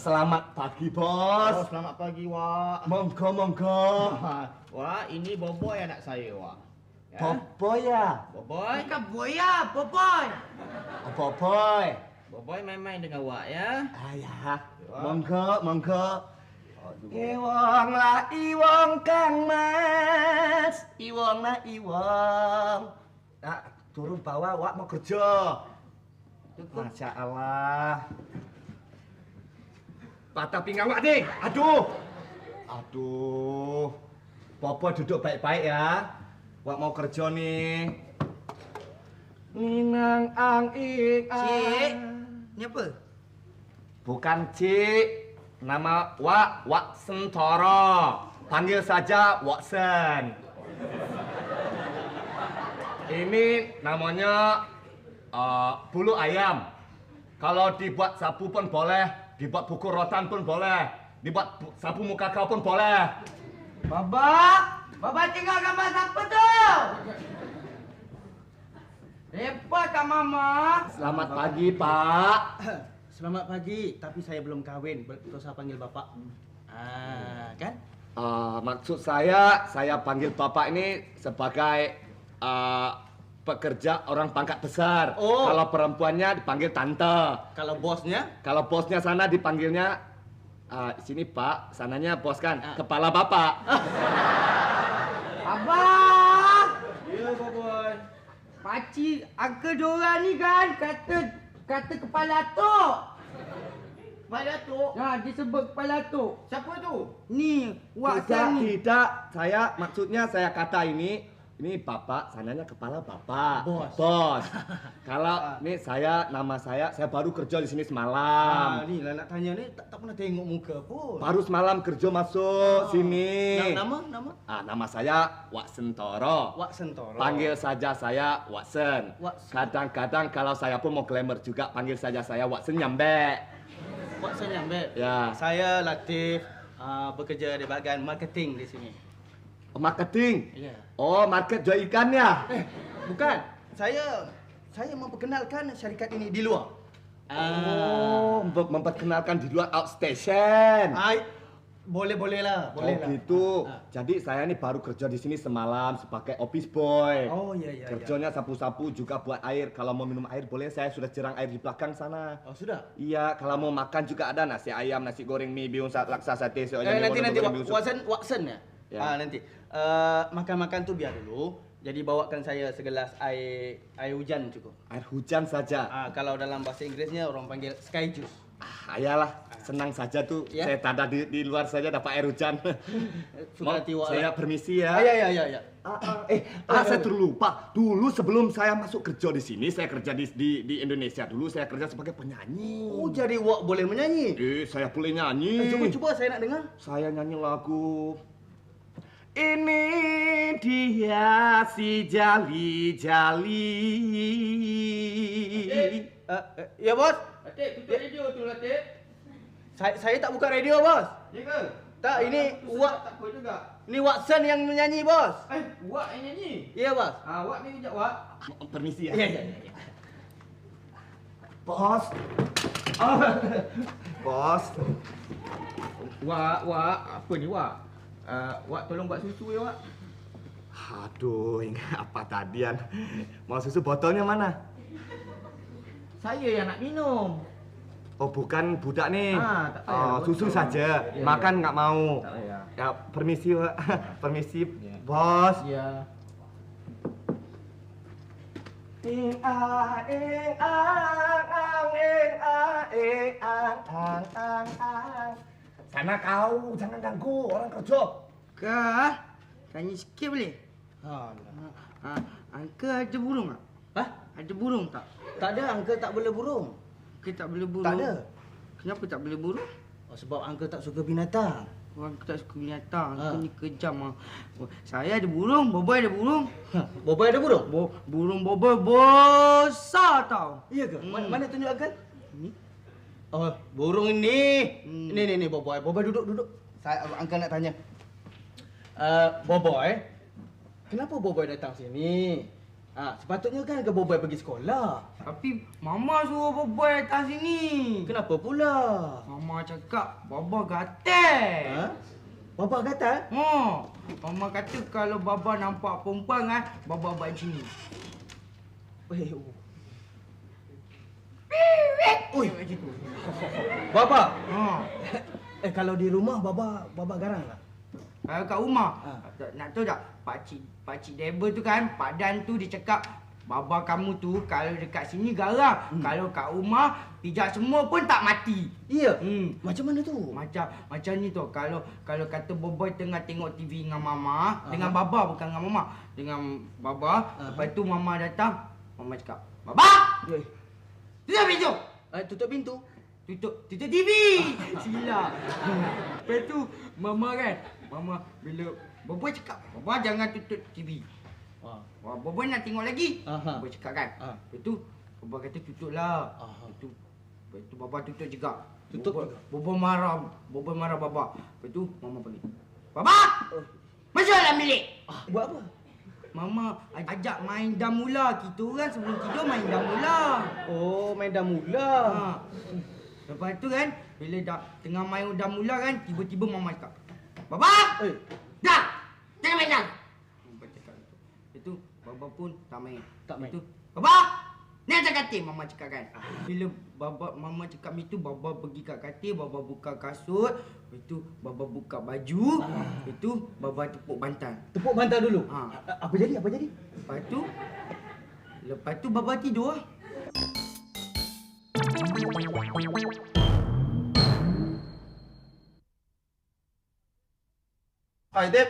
Se- Selamat pagi, Oh, bos. selamat pagi, Wak. Monggo, monggo. Wak, ini Boboy anak saya, Wak. Ya? Boboy ya? Boboy. Bukan boya, boboy. Oh, Boboy. Boboy main-main dengan Wak ya. Ayah, monggo, monggo. Iwong lah iwong kang mas, iwong lah iwong. Nah, turun bawah, wak mau kerja. Masya Allah. Patah pinggang wak nih, aduh. Aduh. Popo duduk baik-baik ya. Wak mau kerja nih. Minang ang ik Cik, ni apa? Bukan Cik. Nama Wak Wak Sentoro. Panggil saja Watson. Ini namanya uh, bulu ayam. Kalau dibuat sapu pun boleh, dibuat buku rotan pun boleh, dibuat bu- sapu muka kau pun boleh. Baba, Baba tengok gambar siapa tu? Repot kan mama? Selamat pagi, Pak. Selamat pagi, tapi saya belum kahwin. Betul saya panggil bapak. Ah, kan? Uh, maksud saya, saya panggil Bapak ini sebagai uh, pekerja orang pangkat besar. Oh. Kalau perempuannya dipanggil tante. Kalau bosnya, Kalau bosnya sana dipanggilnya uh, sini Pak, sananya bos kan, Ah. kepala Bapak. Baba, Ya, Boboy. pakcik angka diorang ni kan kata kata kepala tu. Kepala tu. Ha, disebut kepala tu. Siapa tu? Ni, wak tidak, ni. tidak. Saya maksudnya saya kata ini ini Bapak, sananya kepala Bapak. Bos. Bos. Kalau ini saya nama saya, saya baru kerja di sini Ah, semalam. ni lah nak tanya ni tak, tak pernah tengok muka pun. Baru semalam kerja masuk sini. Nama, nama? Ah, nama saya Wak Sentoro. Wak Sentoro. Panggil saja saya Watson. Watson. Kadang-kadang kalau saya pun mau glamour juga, panggil saja saya Watson Nyambe. Wak Senyambe. Ya. Saya Latif, uh, bekerja di bahagian marketing di sini. Marketing. Ya. Oh, market jual ikan ya? Eh, bukan. Saya saya memperkenalkan syarikat ini di luar. Oh, mem- memperkenalkan di luar outstation. Ai, boleh boleh lah, boleh oh lah. gitu. Ah. Jadi saya ini baru kerja di sini semalam sebagai office boy. Oh iya iya. iya. Kerjanya sapu-sapu juga buat air. Kalau mau minum air boleh saya sudah cerang air di belakang sana. Oh sudah. Iya, kalau mau makan juga ada nasi ayam, nasi goreng mie, biung, sat- laksa, sate, Eh, nanti nanti biung, Watson Watson ya. Ya. Ah nanti. Uh, makan-makan tu biar dulu. Jadi bawakan saya segelas air air hujan cukup. Air hujan saja. Ah kalau dalam bahasa Inggrisnya orang panggil sky juice. Ah, ayalah, senang saja tuh. Ya. Saya tanda di, di luar saja dapat air hujan. Wak saya lah. permisi ya. Ah, ya ya ya ya. Ah, ah, eh, ah, saya terlupa. Dulu sebelum saya masuk kerja di sini, saya kerja di, di, di Indonesia. Dulu saya kerja sebagai penyanyi. Oh jadi Wak boleh menyanyi. Eh, saya boleh nyanyi. Eh, cuba cuba saya nak dengar. Saya nyanyi lagu. Ini dia si Jali Jali. Uh, uh, ya bos. Latif, tutup radio tu Latif. Saya saya tak buka radio bos. Ya ke? Tak ini Wak Tak juga. ni Watson yang menyanyi bos. Eh, Wak yang nyanyi. Ya bos. Ah, Wak ni kejap Wak. Permisi ya. Ya ya ya. Bos. Oh. Bos. Wak, Wak, apa ni Wak? Uh, Wak tolong buat susu ya Wak. Aduh, ini apa tadian? Mau susu botolnya mana? Saya yang nak minum. Oh, bukan budak nih. Ah, tak payah, oh, botol. susu saja. Ya, Makan ya. nggak mau. Tak payah. Ya, permisi, Pak. permisi, Ya. bos. Ya. Ing a ing ang ang ing a ing ang ang ang ang. Sana kau, jangan ganggu orang kerja. Kah? Tanya sikit boleh? Alah. Ha, Angka ada burung tak? Hah? Ada burung tak? Tak ada angka tak boleh burung. Ke tak boleh burung? Tak ada. Kenapa tak boleh burung? Oh, sebab angka tak suka binatang. Orang tak suka binatang. Ha. Ha. ni kejam ah. Oh, Saya ada burung, Boboy ada burung. Hah, Boboy ada burung? Bo burung Boboy besar tau. Iya ke? Hmm. Mana, mana tunjuk angka? Ni. Oh, burung ini. Hmm. Ini ni ni Boboy. Boboy duduk duduk. Saya angka nak tanya. Uh, Boboy, kenapa Boboy datang sini? Ah, sepatutnya kan ke Boboy pergi sekolah. Tapi Mama suruh Boboy datang sini. Kenapa pula? Mama cakap Baba gatal. Ha? Bapa kata? Ha. Mama kata kalau Baba nampak perempuan kan, Baba buat macam ni. Eh, oh. Oi, macam tu. Bapa. Ha. Eh kalau di rumah baba baba garang tak? Kalau kat rumah, Ha. nak tahu tak? Pak cik Pak cik Debel tu kan, Pak Dan tu dia cakap Baba kamu tu kalau dekat sini garang. Hmm. Kalau kat rumah, pijak semua pun tak mati. Iya. Hmm. Macam mana tu? Macam macam ni tu kalau kalau kata Boboy tengah tengok TV dengan mama, Aha. dengan baba bukan dengan mama, dengan baba, Aha. lepas tu mama datang, mama cakap, "Baba, Eh, tutup pintu." eh, tutup pintu. Tutup tutup TV. Silap. lepas tu mama kan, mama bila Boboy cakap, "Baba jangan tutup TV." Ah. Wah, Boboy nak tengok lagi. Aha. Boboy cakap kan. Ah. Lepas tu Baba kata tutuplah. Aha. Lepas tu Lepas tu Baba tutup juga. Tutup Boboy, juga? Boboy marah. Boboy marah Baba. Lepas tu Mama pergi. Baba! Oh. Masuk dalam bilik. Ah, buat apa? Mama aj- ajak main damula. Kita orang sebelum tidur main damula. Oh, main dah mula. Ha. Lepas tu kan, bila dah tengah main damula kan, tiba-tiba Mama cakap, Baba! Eh, Dah! Jangan main dah! Baba cakap itu. Itu Baba pun tak main. Tak main. Itu, Baba! Ni atas katil Mama cakap kan. Bila Baba Mama cakap itu Baba pergi kat katil, Baba buka kasut, lepas tu Baba buka baju, lepas tu Baba tepuk bantal. tepuk bantal dulu. Ha. Apa jadi? Apa jadi? Lepas tu Lepas tu Baba tidur lah. Hai Dep.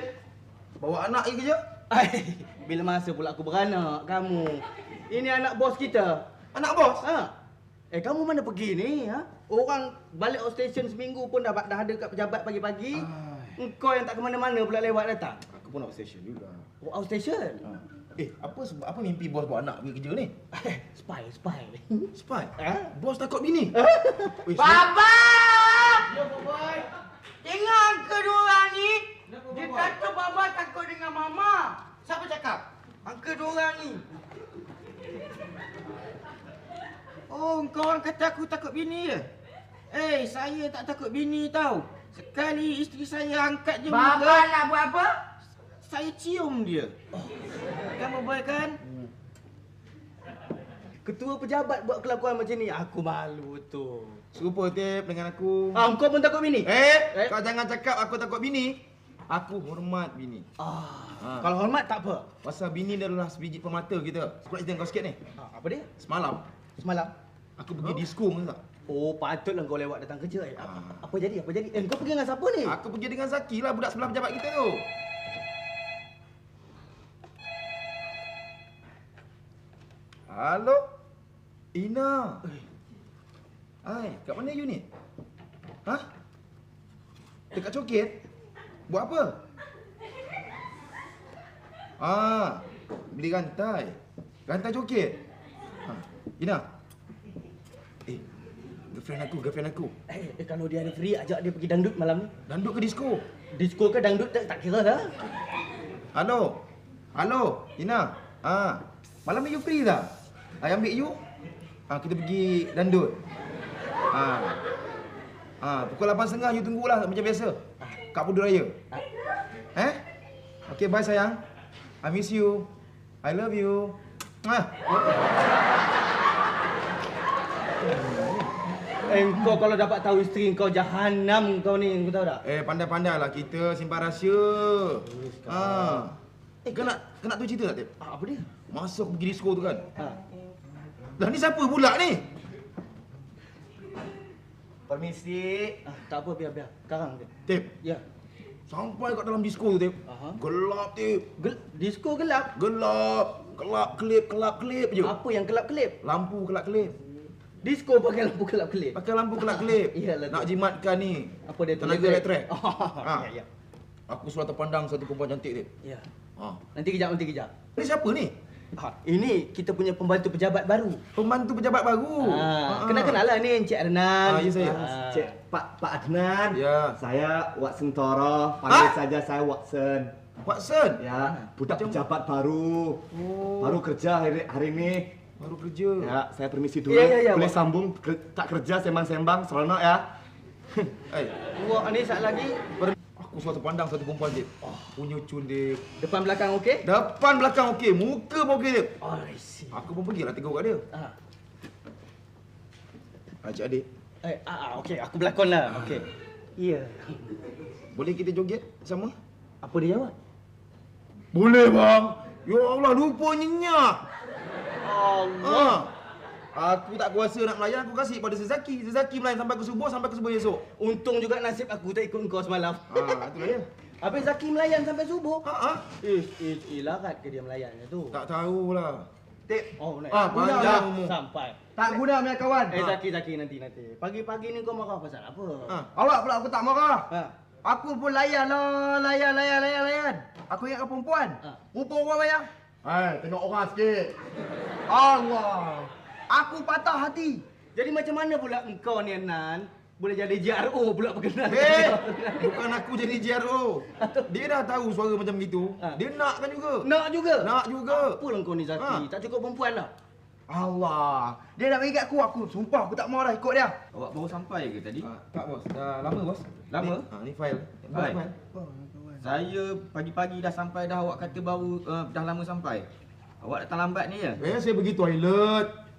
Bawa anak lagi kerja? Ai, bila masa pula aku beranak kamu? Ini anak bos kita. Anak bos? Ha? Eh, kamu mana pergi ni? Ha? Orang balik outstation seminggu pun dah, dah ada kat pejabat pagi-pagi. Engkau yang tak ke mana-mana pula lewat datang. Aku pun nak station juga. Oh, outstation? Ha. Eh, apa sebab apa mimpi bos bawa anak pergi kerja ni? Eh, spy, spy. Spy. Ha? Bos takut bini. Baba! Ya, Boboy. Tengok angka dua orang ni. Dia kata Baba takut dengan Mama. Siapa cakap? Angka dua orang ni. Oh, kau orang kata aku takut bini ya? Eh, saya tak takut bini tau. Sekali isteri saya angkat je Baba muka, nak buat apa? saya cium dia. Kamu boleh kan? Ketua pejabat buat kelakuan macam ni, aku malu tu. Serupa Dep dengan aku. Ah, engkau pun takut bini? Eh, Eh? kau jangan cakap aku takut bini. Aku hormat bini. Ah, Ha. kalau hormat tak apa. Pasal bini dia adalah sebiji permata kita. Aku nak cerita kau sikit ni. Ah, apa dia? Semalam, Semalam. aku pergi disko masa tak? Oh, patutlah kau lewat datang kerja. Eh, apa, Ah. apa jadi? Apa jadi? Eh, kau pergi dengan siapa ni? Aku pergi dengan Zaki lah, budak sebelah pejabat kita tu. Halo? Ina. Hai, kat mana you ni? Ha? Dekat coket? Buat apa? Ah, beli rantai. Rantai coket. Ha, Ina. Eh, girlfriend aku, girlfriend aku. Eh, eh, kalau dia ada free, ajak dia pergi dangdut malam ni. Danduk ke disko? Disco ke dangdut tak, tak kira dah. Halo. Halo, Ina. Ah, malam ni you free tak? I ambil you. Ah, kita pergi dandut. Ah. Ah, pukul 8.30 you tunggulah macam biasa. Kat Pudu Raya. Eh? Okay, bye sayang. I miss you. I love you. Ah. Eh, kau kalau dapat tahu isteri kau jahanam kau ni, kau tahu tak? Eh, pandai-pandai lah kita simpan rahsia. Ah. Eh, kau nak, kau nak tahu cerita tak, Tip? Ah, apa dia? Masa aku pergi disco tu kan. Ha. Lah ni siapa pula ni? Permisi. Ah, tak apa, biar, biar. Sekarang dia. Tip, Ya. sampai kat dalam disco tu, Tip. Aha. Gelap, Tip. Gel disco gelap. Gelap. Kelap kelip, kelap kelip je. Apa yang kelap-kelip? Lampu kelap kelip. Disco pakai lampu kelap-kelip. Pakai lampu kelap kelip. Iyalah. Nak jimatkan ni. Apa dia tu? Tenaga elektrik. Oh, Ha. ya, ya. Aku sudah terpandang satu perempuan cantik, Tip. Ya. Ha. Nanti kejap, nanti kejap. Ni siapa ni? Ha, ini kita punya pembantu pejabat baru. Pembantu pejabat baru. Ah, Ha. kenal-kenal lah ni Encik Adnan. Ah, ya, saya. Ah. Cik Pak Pak Adnan. Ya. Saya Watson Toro. Panggil Ha? saja saya Watson. Watson. Ya, budak pejabat baru. Baru kerja hari, hari ini. Baru kerja. Ya, saya permisi dulu. Ya, ya, ya, Boleh Wak. sambung tak kerja sembang-sembang seronok ya. Eh, Wah, ni sat lagi. ber- aku suatu pandang satu perempuan je. Oh, punya cun dia. Depan belakang okey? Depan belakang okey, muka pun okey dia. Oh, I see. Aku pun pergilah tegur kat dia. Ah. Ah, cik adik, Eh, ah, ah, okey, aku berlakon lah. Okey. Ya. boleh kita joget sama? Apa dia jawab? Boleh bang. Ya Allah, lupa nyenyak. Allah. Ha. Aku tak kuasa nak melayan, aku kasih pada Sezaki. Sezaki melayan sampai ke subuh, sampai ke subuh esok. Untung juga nasib aku tak ikut kau semalam. Ha, itulah dia. Habis Zaki melayan sampai subuh. Ha, ha. Ish, ish, ilarat ke dia melayannya tu? Tak tahulah. Tip. Oh, naik. Ah, Guna panjang umur. Sampai. Tak guna punya kawan. Eh, Zaki, Zaki, nanti, nanti. Pagi-pagi ni kau marah pasal apa? Ha. Awak pula aku tak marah. Ha. Aku pun layan lah, layan, layan, layan, layan. Aku ingat kau perempuan. Ha. Rupa orang bayang. Hai, tengok orang sikit. Allah. Aku patah hati. Jadi macam mana pula engkau ni, Nan? Boleh jadi JRO pula berkenan. Eh, bukan aku jadi JRO. Dia dah tahu suara macam gitu. Ha. Dia nakkan juga. Nak juga? Nak juga. Apa lah kau ni, Zaki? Ha. Tak cukup perempuan lah. Allah. Dia nak bagi kat aku, aku sumpah aku tak mau dah ikut dia. Awak baru sampai ke tadi? Ha, tak bos, dah lama bos. Lama? Ni, ha, ni file. File. File. Saya pagi-pagi dah sampai dah awak kata baru uh, dah lama sampai. Awak datang lambat ni ya? Eh, saya pergi toilet.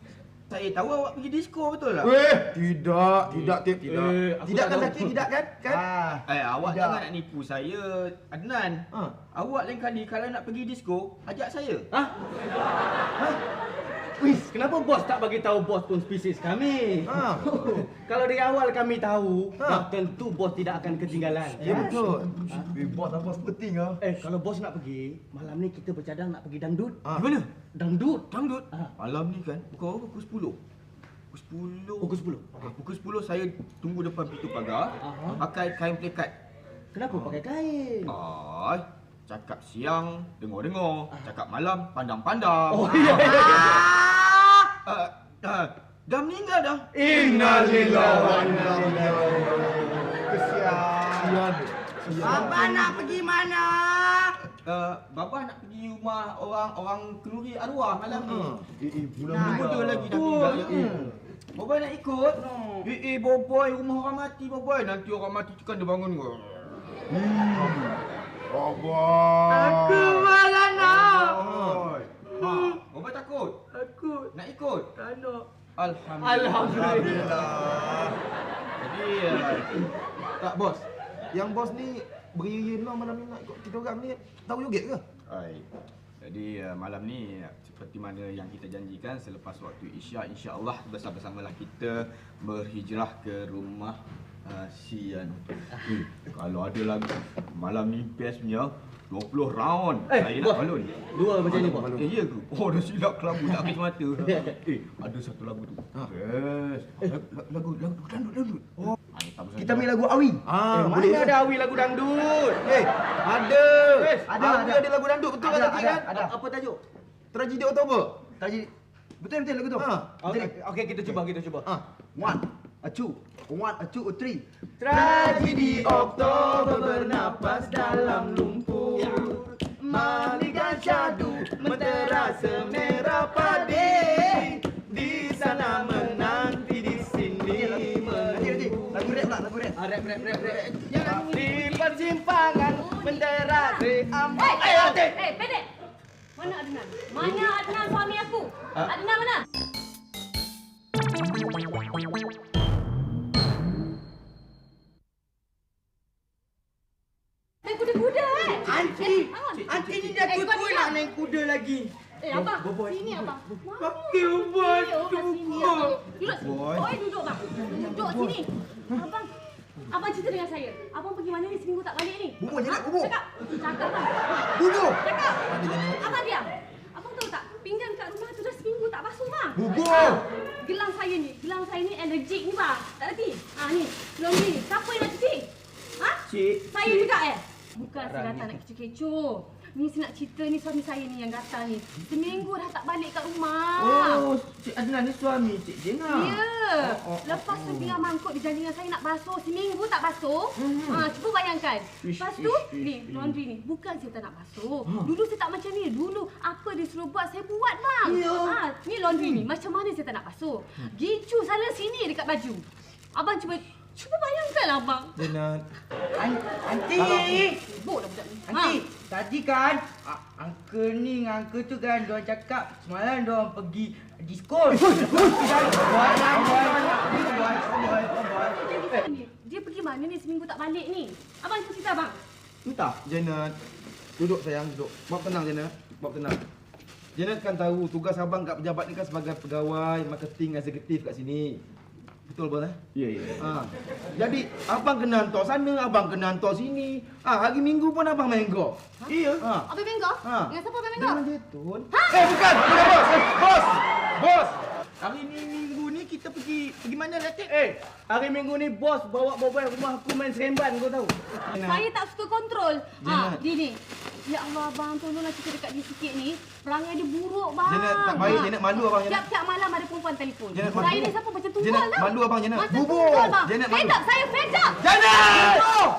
Saya tahu awak pergi disco betul tak? Eh, tidak, tidak, tip, tidak. Eh, tidak tak kan tahu. Zaki, tidak kan? Kan? Ah. Eh, awak Tidak. jangan nak nipu saya, Adnan. Ha. Awak lain kali kalau nak pergi disco, ajak saya. Ha? Ha? Wis, kenapa bos tak bagi tahu bos pun spesies kami? Ha. Kalau dari awal kami tahu, Ha. tentu bos tidak akan ketinggalan. Ya betul. Eh, bos apa penting ah. Eh, kalau bos nak pergi, malam ni kita bercadang nak pergi dangdut. Ha. Di mana? Dangdut. Dangdut. Ha. Malam ni kan, pukul? Pukul 10. Pukul 10. Pukul 10. Ah, pukul 10 saya tunggu depan pintu pagar, Aha. pakai kain plekat. Kenapa pakai kain? Ay, cakap siang, dengar-dengar. Cakap malam, pandang-pandang. Oh, iya. Uh, uh, dah meninggal dah. Innalillahi wa inna Kesian. Abang nak pergi mana? Uh, Baba nak pergi rumah orang-orang kenduri arwah malam ni. Eh, eh, bulan ada lagi dah tinggal. Eh. Boboy nak ikut? Eh, eh, Boboy, rumah orang mati, Boboy. Nanti orang mati tu kan dia bangun kau. Aku malah nak. Boboy. Ha, Boboy takut? Takut. Nak ikut? Tak nak. Alhamdulillah. Alhamdulillah. Jadi, uh, Tak bos. Yang bos ni beria-ria lah malam ni nak ikut kita orang ni. Tahu joget ke? Baik. Jadi uh, malam ni seperti mana yang kita janjikan selepas waktu Isyak insya-Allah bersama-samalah kita berhijrah ke rumah uh, Sian. Eh, kalau ada lagi malam ni bestnya 20 round. Eh, Saya nak balon. Dua macam ni, bos. Eh, ya ke? Oh, dah silap kelabu tak habis mata. eh, ada satu lagu tu. Ha. Best. La- Lagu lagu dandut dandut. Oh. Kita ambil lagu Awi. Ah, Eh, boleh. mana ada awi lagu dangdut? Eh, ada. Eh, ada, Awi ada. ada lagu dandut betul Ada, ada, kan? ada. Apa tajuk? Tragedi Oktober. Tadi betul betul lagu tu. Ha. Okey, okey kita cuba, kita cuba. Ha. One, a two, one, a two, a three. Tragedi Oktober bernapas dalam lumpur Maligan syadu mentera semerah padi Di sana menanti di sini lagu rap pula, lagu rap. Ah, rap, rap, rap, rap. Di persimpangan bendera Ayo, eh, Atik. eh, pendek. Mana Adnan? Mana Adnan suami aku? Adnan mana? Lagi. Eh, abang. Sini abang. Pakai ubat sini abang. Duduk. Boy. Boy, duduk bang. Duduk sini. Abang. Abang cerita dengan saya. Abang pergi mana ni seminggu tak balik ni? Bubur je nak, Ha? bubur. Cakap. Cakap bang. Bubur. Cakap. Abang diam. Abang tahu tak? Pinggan kat rumah tu dah seminggu tak basuh bang. Bubur. Gelang saya ni, gelang saya ni allergic ni bang. Tak reti. Ha ni, laundry ni. Siapa yang nak cuci? Ha? Cik, Saya cik. juga eh? Bukan saya datang nak kecoh-kecoh. Ni saya nak cerita ni suami saya ni yang gatal ni. Seminggu dah tak balik kat rumah. Oh, Cik Adnan ni suami Cik Jena. Ya. Oh, oh, Lepas tu oh. tinggal mangkuk dia janji dengan saya nak basuh. Seminggu tak basuh. Mhm. Ha, cuba bayangkan. Ish, Lepas tu, ish, ish, ni ish. laundry ni. Bukan saya tak nak basuh. Ha. Dulu saya tak macam ni. Dulu apa dia suruh buat, saya buat bang. Ya. Ha, ni laundry ni. Macam mana saya tak nak basuh. Gicu sana sini dekat baju. Abang cuba Cuba bayangkan abang. Jena. An Aunty. Sibuk dah budak ni. Ha. Tadi kan uncle ni dengan uncle tu kan dia cakap semalam dia orang pergi diskon. Buat. Ni, Dia pergi mana ni seminggu tak balik ni? Abang cuba cerita abang. Entah, Janet. Duduk sayang, duduk. Bawa tenang Janet. Bawa tenang. Janet kan tahu tugas abang kat pejabat ni kan sebagai pegawai marketing eksekutif kat sini. Betul bos eh? Ya, ya. Ha. Jadi abang kena hantar sana, abang kena hantar sini. Ah, hari Minggu pun abang main golf. Iya. Ha. Abang bengkok? Ha. Dengan siapa abang bengkok? Dengan Jetun. Eh bukan, bukan bos. Eh, bos. Bos. Hari ni minggu ni kita pergi pergi mana Latif? Eh, hari minggu ni bos bawa mobile rumah aku main seremban kau tahu. Saya tak suka kontrol. Ha, Janet. gini. Ya Allah abang, tolonglah cerita dekat dia sikit ni. Perangai dia buruk bang. Janet, tak baik. Janet, malu abang. Tiap-tiap malam ada perempuan telefon. Janet, saya ni siapa macam Janet, lah. malu abang. Macam Bubur. bang. Janet, Fed malu. up, saya fed up. Janet!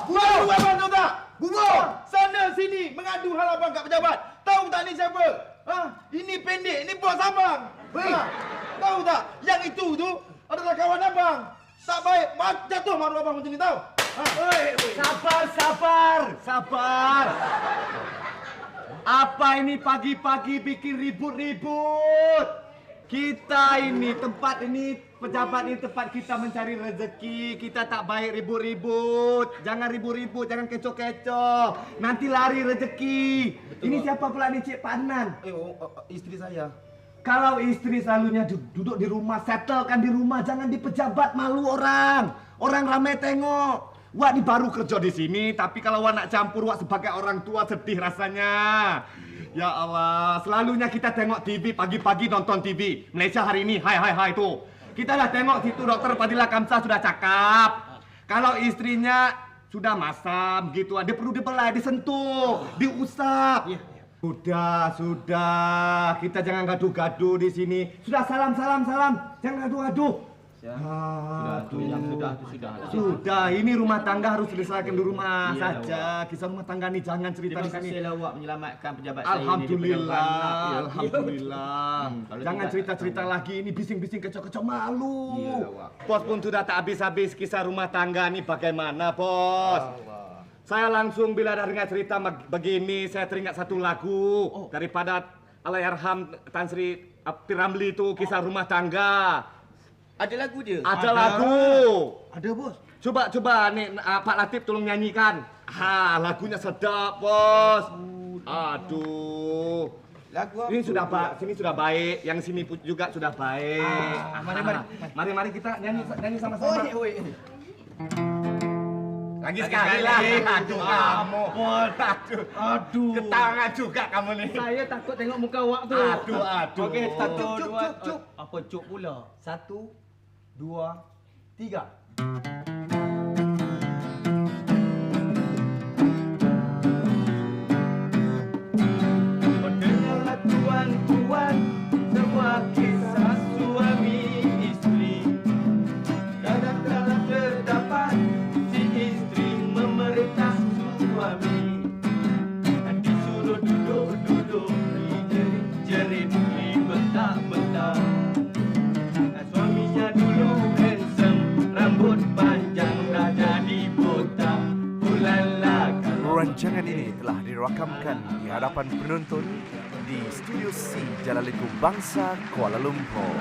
Bubur abang tahu tak? Bubur. Sana sini mengadu hal abang kat pejabat. Tahu tak ni siapa? Ha? Ini pendek, ini bos abang. Ha? Tahu tak? Yang itu tu adalah kawan abang. Tak baik. Mat jatuh maru abang macam ni tahu. Ha? Sabar, sabar, sabar. Apa ini pagi-pagi bikin ribut-ribut? Kita ini tempat ini pejabat ini tempat kita mencari rezeki. Kita tak baik ribut-ribut. Jangan ribut-ribut, jangan kecoh-kecoh. Nanti lari rezeki. Ini siapa pula ni Cik Panan? Eh, oh, oh, oh, isteri saya. Kalau istri selalunya du- duduk di rumah, settlekan di rumah, jangan di pejabat malu orang. Orang ramai tengok. Wak ni baru kerja di sini, tapi kalau wak nak campur wak sebagai orang tua sedih rasanya. Ya Allah, selalunya kita tengok TV pagi-pagi nonton TV. Malaysia hari ini, hai hai hai tu. Kita dah tengok situ dokter Fadila Kamsah sudah cakap. Kalau istrinya sudah masam gitu, dia perlu dibelai, disentuh, diusap. Sudah, sudah. Kita jangan gaduh-gaduh di sini. Sudah salam, salam, salam. Jangan gaduh-gaduh. Sudah yang sudah tu sudah. Sudah, ini rumah tangga harus diselesaikan di rumah Iya, saja. Kisah rumah tangga ni jangan cerita Terima di sini. kasihlah awak menyelamatkan pejabat saya ini Alhamdulillah, ya. Alhamdulillah. Hmm, Jangan cerita-cerita lagi, ini bising-bising kecok-kecok malu. Iya. Bos pun sudah tak habis-habis kisah rumah tangga ini bagaimana, bos? Saya langsung bila ada dengar cerita begini, saya teringat satu lagu Oh. daripada Allahyarham Tan Sri Piramli itu kisah rumah tangga. Ada lagu dia. Ada, lagu. Ada bos. Coba coba nih ah, Pak Latif tolong nyanyikan. Ha, lagunya sedap, Bos. Aduh. Lagu apa? Ini sudah pak, sini sudah baik, yang sini juga sudah baik. Ah, mari, mari. mari, mari kita nyanyi nyanyi sama-sama. Oi, oi. Lagi sekali lagi. Aduh kamu. Aduh. Aduh. Ketangan juga kamu nih. Saya takut tengok muka awak tu. Aduh, aduh. Okey, satu, Cuk, dua, cuk, cuk. Apa cuk pula? Satu, dua, tiga. Hadapan penonton di Studio C Jalan Leku Bangsa, Kuala Lumpur.